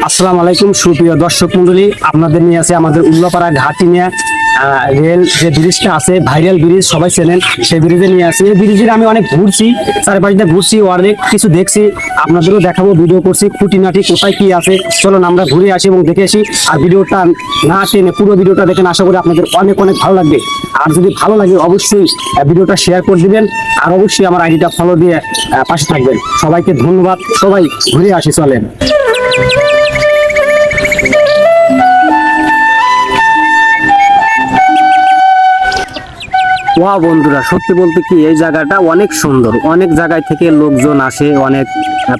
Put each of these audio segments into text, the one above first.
আসসালামু আলাইকুম, সুপ্রিয় দর্শক মন্ডলী। আপনাদের নিয়ে আছে আমাদের উল্লাপাড়া ঘাটি নিয়ে রেল যে ব্রিজটা আছে, ভাইরাল ব্রিজ, সবাই চেনেন, সেই ব্রিজে নিয়ে আসি এই ব্রিজের আমি অনেক ঘুরছি চারপাশে ঘুরছি অনেক কিছু দেখছি, আপনাদেরও দেখাবো, ভিডিও করছি, খুঁটিনাটি কোথায় কি আছে। চলুন আমরা ঘুরে আসি এবং দেখে আসি, আর ভিডিওটা না টেনে, পুরো ভিডিওটা দেখেন, আশা করি আপনাদের অনেক অনেক ভালো লাগবে। আর যদি ভালো লাগে, অবশ্যই ভিডিওটা শেয়ার করে দিবেন, আর অবশ্যই আমার আইডিটা ফলো দিয়ে পাশে থাকবেন। সবাইকে ধন্যবাদ, সবাই ঘুরে আসি, চলেন। ওয়া বন্ধুরা, সত্যি বলতে কি এই জায়গাটা অনেক সুন্দর। অনেক জায়গায় থেকে লোকজন আসে, অনেক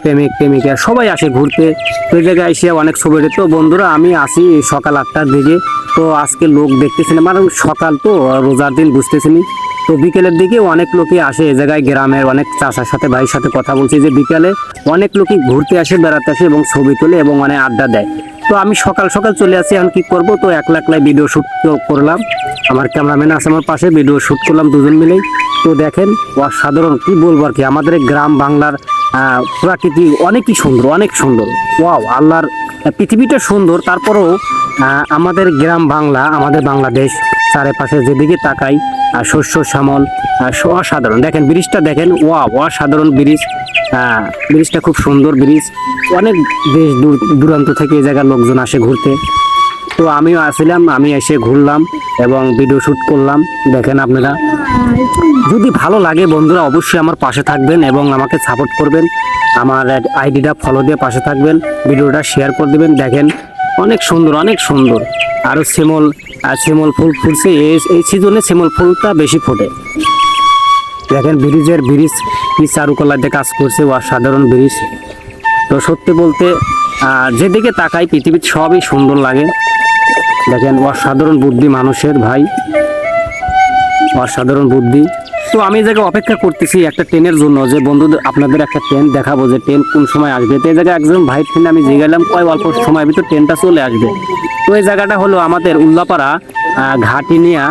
প্রেমিক, প্রেমিকা সবাই আসে ঘুরতে। তো এই জায়গায় এসে অনেক ছবি। তো বন্ধুরা, আমি আসি সকাল আটটার দিকে। তো আজকে লোক দেখতেছি না মানে সকাল তো, রোজার দিন বুঝতেছি তো বিকেলের দিকে অনেক লোকই আসে এই জায়গায়, গ্রামের অনেক চাষার সাথে, ভাইয়ের সাথে কথা বলছি যে বিকালে অনেক লোকই ঘুরতে আসে, বেড়াতে আসে এবং ছবি তোলে এবং অনেক আড্ডা দেয়। তো আমি সকাল সকাল চলে আসি, এখন কি করব? তো একলা একলাই ভিডিও শুট করলাম। আমার ক্যামেরাম্যান আছে আমার পাশে ভিডিও শুট করলাম দুজন মিলেই। তো দেখেন, অসাধারণ কি বলব আর কি, আমাদের গ্রাম বাংলার প্রাকৃতিক অনেকই সুন্দর, অনেক সুন্দর। ওয়াও আল্লাহর পৃথিবীটা সুন্দর, তারপরেও আমাদের গ্রাম বাংলা, আমাদের বাংলাদেশ চারিপাশে যেদিকে তাকাই আর শস্য, শ্যামল অসাধারণ। দেখেন, ব্রিজটা দেখেন ওয়া অসাধারণ ব্রিজ। ব্রিজটা খুব সুন্দর ব্রিজ। অনেক দেশ দূর, দূরান্ত থেকে এই জায়গার লোকজন আসে ঘুরতে। তো আমিও আসছিলাম আমি এসে ঘুরলাম এবং ভিডিও শ্যুট করলাম। দেখেন আপনারা। যদি ভালো লাগে বন্ধুরা, অবশ্যই আমার পাশে থাকবেন এবং আমাকে সাপোর্ট করবেন। আমার আইডিটা ফলো দিয়ে পাশে থাকবেন, ভিডিওটা শেয়ার করে দেবেন। দেখেন, অনেক সুন্দর অনেক সুন্দর। আরও শিমল আর শিমল ফুল ফুলছে। এই সিজনে শিমল ফুলটা বেশি ফোটে। দেখেন, ব্রিজের ব্রিজ চারুকলাতে কাজ করছে, অসাধারণ ব্রিজ। তো সত্যি বলতে যেদিকে তাকাই পৃথিবীর সবই সুন্দর লাগে। দেখেন, অসাধারণ বুদ্ধি মানুষের ভাই। অসাধারণ বুদ্ধি। তো আমি জায়গায় অপেক্ষা করতেছি একটা ট্রেনের জন্য যে, বন্ধুদের, আপনাদের একটা ট্রেন দেখাবো যে, ট্রেন কোন সময় আসবে। তো এই জায়গায় একজন ভাই ট্রেনে আমি জিগালাম কয় অল্প সময় ভিতর ট্রেনটা চলে আসবে। তো এই জায়গাটা হলো আমাদের উল্লাপাড়া ঘাটিনিয়া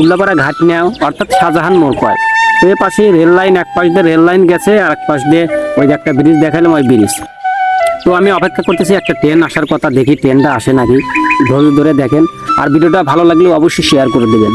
উল্লাপাড়া ঘাটিনিয়া, অর্থাৎ শাহজাহান মোড় কয়। তো এর পাশে রেল লাইন, এক পাশ দিয়ে রেল লাইন গেছে, আর এক পাশ দিয়ে ওই যে একটা ব্রিজ দেখালাম, ওই ব্রিজ। তো আমি অপেক্ষা করতেছি একটা ট্রেন আসার কথা, দেখি ট্রেনটা আসে নাকি। ধরে ধরে দেখেন। আর ভিডিওটা ভালো লাগলে অবশ্যই শেয়ার করে দেবেন।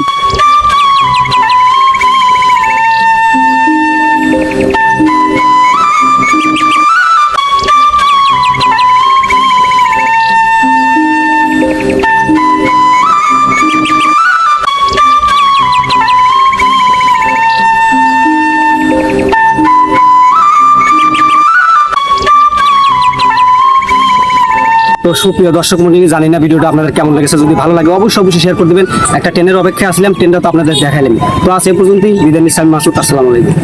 তো সুপ্রিয় দর্শক মন্ডলী, জানি না ভিডিওটা আপনাদের কেমন লেগেছে। যদি ভালো লাগে, অবশ্যই অবশ্যই শেয়ার করে দেবেন। একটা ট্রেনের অপেক্ষায় আসলাম, ট্রেনটা তো আপনাদের দেখালাম তো আজ এ পর্যন্তই, বিদায় আমি মাসুদ, আসসালামু আলাইকুম।